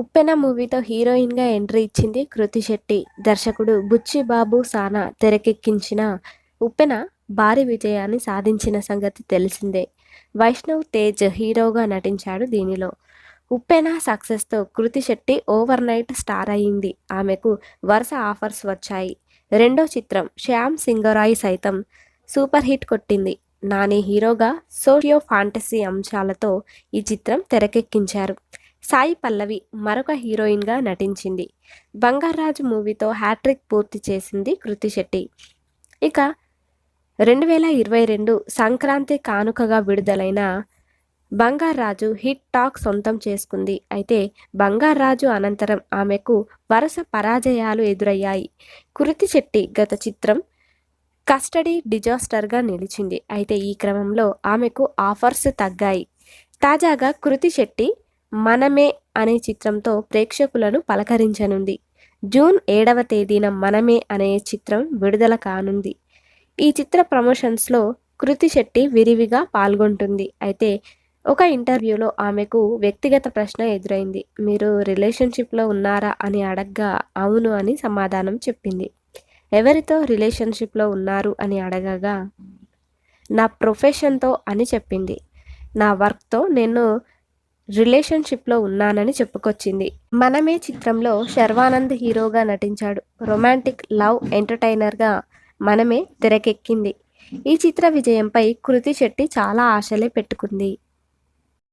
ఉప్పెన మూవీతో హీరోయిన్గా ఎంట్రీ ఇచ్చింది కృతి శెట్టి. దర్శకుడు బుచ్చి బాబు సానా తెరకెక్కించిన ఉప్పెన భారీ విజయాన్ని సాధించిన సంగతి తెలిసిందే. వైష్ణవ్ తేజ్ హీరోగా నటించాడు దీనిలో. ఉప్పెన సక్సెస్తో Krithi Shetty overnight star అయింది ఆమెకు వరుస ఆఫర్స్ వచ్చాయి. రెండో చిత్రం శ్యామ్ సింగరాయ్ సైతం సూపర్ హిట్ కొట్టింది. నాని హీరోగా సోషియో ఫాంటసీ అంశాలతో ఈ చిత్రం తెరకెక్కించారు. సాయి పల్లవి మరొక హీరోయిన్గా నటించింది. బంగారాజు మూవీతో హ్యాట్రిక్ పూర్తి చేసింది కృతి శెట్టి. ఇక రెండు వేల ఇరవై రెండు సంక్రాంతి కానుకగా విడుదలైన బంగారాజు హిట్ టాక్ సొంతం చేసుకుంది. అయితే బంగారాజు అనంతరం ఆమెకు వరుస పరాజయాలు ఎదురయ్యాయి. కృతి శెట్టి గత చిత్రం కస్టడీ డిజాస్టర్గా నిలిచింది. అయితే ఈ క్రమంలో ఆమెకు ఆఫర్స్ తగ్గాయి. తాజాగా కృతి శెట్టి మనమే అనే చిత్రంతో ప్రేక్షకులను పలకరించనుంది. జూన్ ఏడవ తేదీన మనమే అనే చిత్రం విడుదల కానుంది. ఈ చిత్ర ప్రమోషన్స్లో కృతి శెట్టి విరివిగా పాల్గొంటుంది. అయితే ఒక ఇంటర్వ్యూలో ఆమెకు వ్యక్తిగత ప్రశ్న ఎదురైంది. మీరు రిలేషన్షిప్లో ఉన్నారా అని అడగ్గా అవును అని సమాధానం చెప్పింది. ఎవరితో రిలేషన్షిప్లో ఉన్నారు అని అడగగా నా ప్రొఫెషన్తో అని చెప్పింది. నా వర్క్తో నేను రిలేషన్షిప్లో ఉన్నానని చెప్పుకొచ్చింది. మనమే చిత్రంలో శర్వానంద్ హీరోగా నటించాడు. రొమాంటిక్ లవ్ ఎంటర్టైనర్గా మనమే తెరకెక్కింది. ఈ చిత్ర విజయంపై కృతి శెట్టి చాలా ఆశలే పెట్టుకుంది.